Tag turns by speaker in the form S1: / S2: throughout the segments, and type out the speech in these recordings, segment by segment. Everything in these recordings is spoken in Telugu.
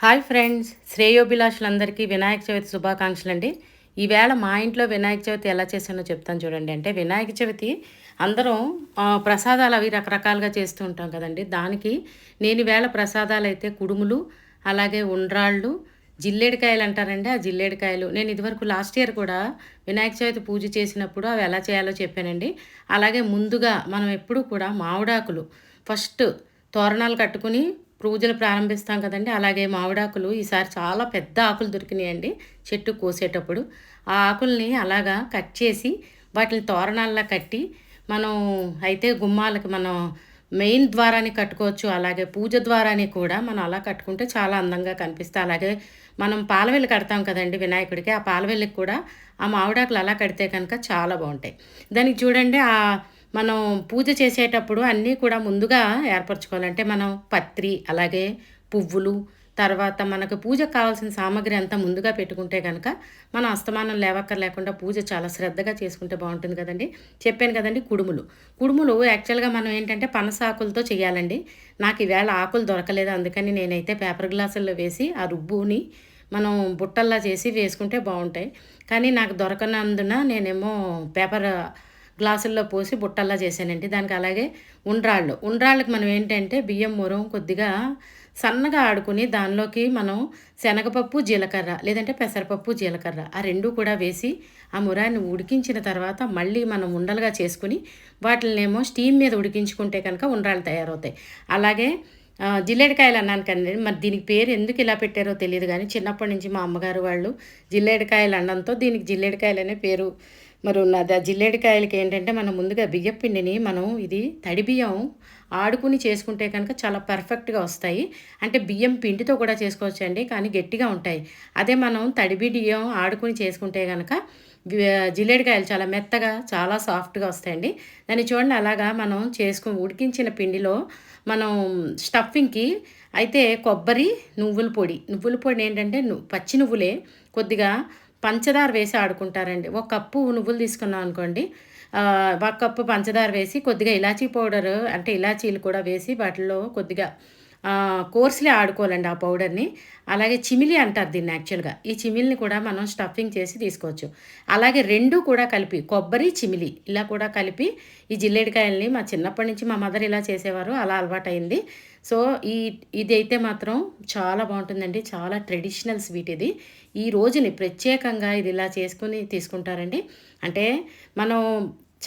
S1: హాయ్ ఫ్రెండ్స్ శ్రేయోభిలాషులందరికీ వినాయక చవితి శుభాకాంక్షలు అండి ఈవేళ మా ఇంట్లో వినాయక చవితి ఎలా చేశానో చెప్తాను చూడండి. అంటే వినాయక చవితి అందరం ప్రసాదాలు అవి రకరకాలుగా చేస్తూ ఉంటాం కదండి. దానికి నేను ఈవేళ ప్రసాదాలు అయితే కుడుములు అలాగే ఉండ్రాళ్ళు జిల్లేడికాయలు అంటారండి. ఆ జిల్లేడికాయలు నేను ఇదివరకు లాస్ట్ ఇయర్ కూడా వినాయక చవితి పూజ చేసినప్పుడు అవి ఎలా చేయాలో చెప్పానండి. అలాగే ముందుగా మనం ఎప్పుడూ కూడా మామిడాకులు ఫస్ట్ తోరణాలు కట్టుకుని పూజలు ప్రారంభిస్తాం కదండి. అలాగే మామిడాకులు ఈసారి చాలా పెద్ద ఆకులు దొరికినాయండి. చెట్టు కోసేటప్పుడు ఆ ఆకుల్ని అలాగా కట్ చేసి వాటిని తోరణాల్లా కట్టి మనం అయితే గుమ్మాలకి మనం మెయిన్ ద్వారాన్ని కట్టుకోవచ్చు. అలాగే పూజ ద్వారాన్ని కూడా మనం అలా కట్టుకుంటే చాలా అందంగా కనిపిస్తాయి. అలాగే మనం పాలవెల్లి కడతాం కదండి వినాయకుడికి. ఆ పాలవెల్లికి కూడా ఆ మామిడాకులు అలా కడితే కనుక చాలా బాగుంటాయి. దానికి చూడండి ఆ మనం పూజ చేసేటప్పుడు అన్నీ కూడా ముందుగా ఏర్పరచుకోవాలంటే మనం పత్రి అలాగే పువ్వులు తర్వాత మనకు పూజకు కావాల్సిన సామాగ్రి అంతా ముందుగా పెట్టుకుంటే కనుక మనం అస్తమానం లేవక్కర్ లేకుండా పూజ చాలా శ్రద్ధగా చేసుకుంటే బాగుంటుంది కదండి. చెప్పాను కదండి కుడుములు. కుడుములు యాక్చువల్గా మనం ఏంటంటే పనస ఆకులతో చేయాలండి. నాకు ఈవేళ ఆకులు దొరకలేదు అందుకని నేనైతే పేపర్ గ్లాసుల్లో వేసి ఆ రుబ్బుని మనం బుట్టల్లా చేసి వేసుకుంటే బాగుంటాయి. కానీ నాకు దొరకనందున నేనేమో పేపర్ గ్లాసుల్లో పోసి బుట్టల్లా చేశానండి. దానికి అలాగే ఉండ్రాళ్ళు. ఉండ్రాళ్ళకి మనం ఏంటంటే బియ్యం మురం కొద్దిగా సన్నగా ఆడుకుని దానిలోకి మనం శనగపప్పు జీలకర్ర లేదంటే పెసరపప్పు జీలకర్ర ఆ రెండు కూడా వేసి ఆ మురాన్ని ఉడికించిన తర్వాత మళ్ళీ మనం ఉండలుగా చేసుకుని వాటినేమో స్టీమ్ మీద ఉడికించుకుంటే కనుక ఉండ్రాళ్ళు తయారవుతాయి. అలాగే జిల్లేడికాయలు అన్నాను కానీ మరి దీనికి పేరు ఎందుకు ఇలా పెట్టారో తెలియదు కానీ చిన్నప్పటి నుంచి మా అమ్మగారు వాళ్ళు జిల్లేడికాయలు అనడంతో దీనికి జిల్లేడికాయలు అనే పేరు మరి ఉన్నది ఆ జిల్లేడికాయలకి ఏంటంటే మనం ముందుగా బియ్యం పిండిని మనం ఇది తడి బియ్యం ఆడుకుని చేసుకుంటే కనుక చాలా పర్ఫెక్ట్గా వస్తాయి. అంటే బియ్యం పిండితో కూడా చేసుకోవచ్చు అండి కానీ గట్టిగా ఉంటాయి. అదే మనం తడి బియ్యం ఆడుకుని చేసుకుంటే కనుక జిల్లేడికాయలు చాలా మెత్తగా చాలా సాఫ్ట్గా వస్తాయండి. దాన్ని చూడండి అలాగా మనం చేసుకుని ఉడికించిన పిండిలో మనం స్టఫింగ్కి అయితే కొబ్బరి నువ్వుల పొడి. నువ్వుల పొడి ఏంటంటే పచ్చి నువ్వులే కొద్దిగా పంచదార వేసి ఆడుకుంటారండి. ఒక కప్పు నువ్వులు తీసుకున్నాం అనుకోండి ఒక కప్పు పంచదార వేసి కొద్దిగా ఇలాచీ పౌడర్ అంటే ఇలాచీలు కూడా వేసి వాటిలో కొద్దిగా కోర్స్లే ఆడుకోవాలండి ఆ పౌడర్ని. అలాగే చిమిలి అంటారు దీన్ని యాక్చువల్గా. ఈ చిమిలిని కూడా మనం స్టఫింగ్ చేసి తీసుకోవచ్చు. అలాగే రెండు కూడా కలిపి కొబ్బరి చిమిలి ఇలా కూడా కలిపి ఈ జిల్లేడికాయల్ని మా చిన్నప్పటి నుంచి మా మదర్ ఇలా చేసేవారు అలా అలవాటైంది. సో ఈ ఇది అయితే మాత్రం చాలా బాగుంటుందండి. చాలా ట్రెడిషనల్ స్వీట్ ఇది. ఈ రోజుని ప్రత్యేకంగా ఇది ఇలా చేసుకుని తీసుకుంటారండి. అంటే మనం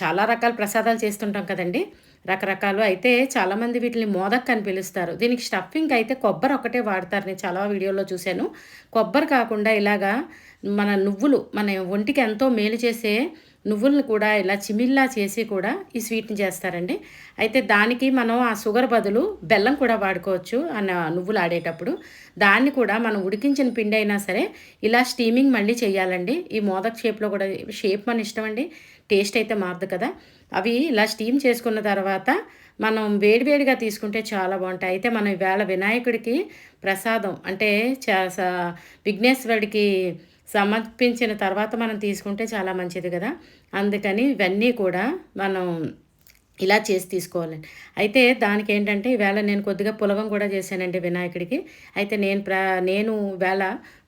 S1: చాలా రకాల ప్రసాదాలు చేస్తుంటాం కదండి. రకరకాలు అయితే చాలామంది వీటిని మోదక్ అని పిలుస్తారు. దీనికి స్టఫింగ్ అయితే కొబ్బరి ఒకటే వాడతారు. నేను చాలా వీడియోలో చూశాను. కొబ్బరి కాకుండా ఇలాగా మన నువ్వులు మన ఒంటికి ఎంతో మేలు చేసే నువ్వులను కూడా ఇలా చిమిల్లా చేసి కూడా ఈ స్వీట్ని చేస్తారండి. అయితే దానికి మనం ఆ షుగర్ బదులు బెల్లం కూడా వాడుకోవచ్చు అన్న నువ్వులు ఆడేటప్పుడు. దాన్ని కూడా మనం ఉడికించిన పిండి అయినా సరే ఇలా స్టీమింగ్ మళ్ళీ చేయాలండి. ఈ మోదక్ షేప్లో కూడా షేప్ మన ఇష్టం అండి. టేస్ట్ అయితే మారదు కదా. అవి ఇలా స్టీమ్ చేసుకున్న తర్వాత మనం వేడివేడిగా తీసుకుంటే చాలా బాగుంటాయి. అయితే మనం ఇవాళ వినాయకుడికి ప్రసాదం అంటే చ విఘ్నేశ్వరుడికి సమర్పించిన తర్వాత మనం తీసుకుంటే చాలా మంచిది కదా. అందుకని ఇవన్నీ కూడా మనం ఇలా చేసి తీసుకోవాలండి. అయితే దానికి ఏంటంటే ఈవేళ నేను కొద్దిగా పులవం కూడా చేశానండి వినాయకుడికి. అయితే నేను ప్ర నేను వేళ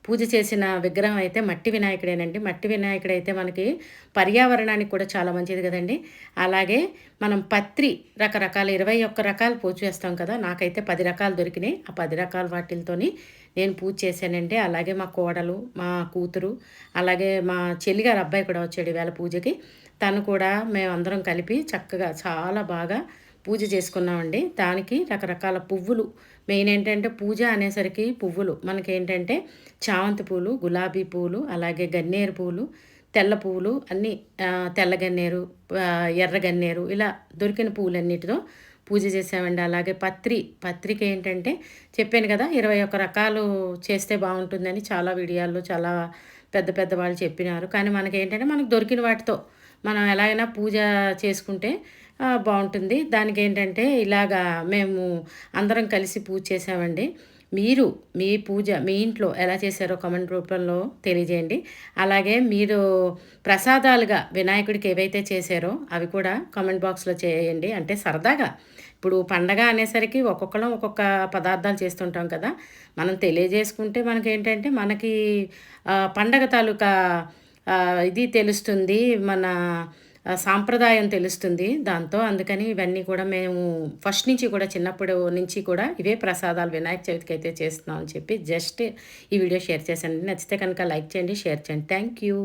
S1: పూజ చేసిన విగ్రహం అయితే మట్టి వినాయకుడేనండి. మట్టి వినాయకుడు అయితే మనకి పర్యావరణానికి కూడా చాలా మంచిది కదండి. అలాగే మనం పత్రి రకరకాల ఇరవై ఒక్క రకాలు పూజ చేస్తాం కదా. నాకైతే పది రకాలు దొరికినాయి. ఆ పది రకాల వాటిలతోని నేను పూజ చేశానంటే అలాగే మా కోడలు మా కూతురు అలాగే మా చెల్లిగారు అబ్బాయి కూడా వచ్చాడు ఈవేళ పూజకి. తను కూడా మేమందరం కలిపి చక్కగా చాలా బాగా పూజ చేసుకున్నామండి. దానికి రకరకాల పువ్వులు మెయిన్ ఏంటంటే పూజ అనేసరికి పువ్వులు. మనకేంటంటే చామంతి పూలు గులాబీ పూలు అలాగే గన్నేరు పూలు తెల్ల పువ్వులు అన్నీ తెల్లగన్నేరు తెల్ల గన్నేరు ఎర్ర గన్నేరు ఇలా దొరికిన పువ్వులన్నిటితో పూజ చేసామండి అలాగే పత్రి పత్రిక ఏంటంటే చెప్పాను కదా ఇరవై ఒక్క రకాలు చేస్తే బాగుంటుందని చాలా వీడియోల్లో చాలా పెద్ద పెద్ద వాళ్ళు చెప్పినారు. కానీ మనకి ఏంటంటే మనకు దొరికిన వాటితో మనం ఎలాగైనా పూజ చేసుకుంటే బాగుంటుంది. దానికి ఏంటంటే ఇలాగా మేము అందరం కలిసి పూజ చేసామండి. మీరు మీ పూజ మీ ఇంట్లో ఎలా చేశారో కామెంట్ రూపంలో తెలియజేయండి. అలాగే మీరు ప్రసాదాలుగా వినాయకుడికి ఏవైతే చేశారో అవి కూడా కామెంట్ బాక్స్లో చేయండి. అంటే సరదాగా ఇప్పుడు పండగ అనేసరికి ఒక్కొక్కరం ఒక్కొక్క పదార్థాలు చేస్తుంటాం కదా. మనం తెలియజేసుకుంటే మనకి ఏంటంటే మనకి పండగ తాలూకా ఇది తెలుస్తుంది. మన సాంప్రదాయం తెలుస్తుంది దాంతో. అందుకని ఇవన్నీ కూడా మేము ఫస్ట్ నుంచి కూడా చిన్నప్పుడు నుంచి కూడా ఇవే ప్రసాదాలు వినాయక చవితికి అయితే చేస్తున్నాం అని చెప్పి జస్ట్ ఈ వీడియో షేర్ చేశాను నచ్చితే కనుక లైక్ చేయండి షేర్ చేయండి. Thank you.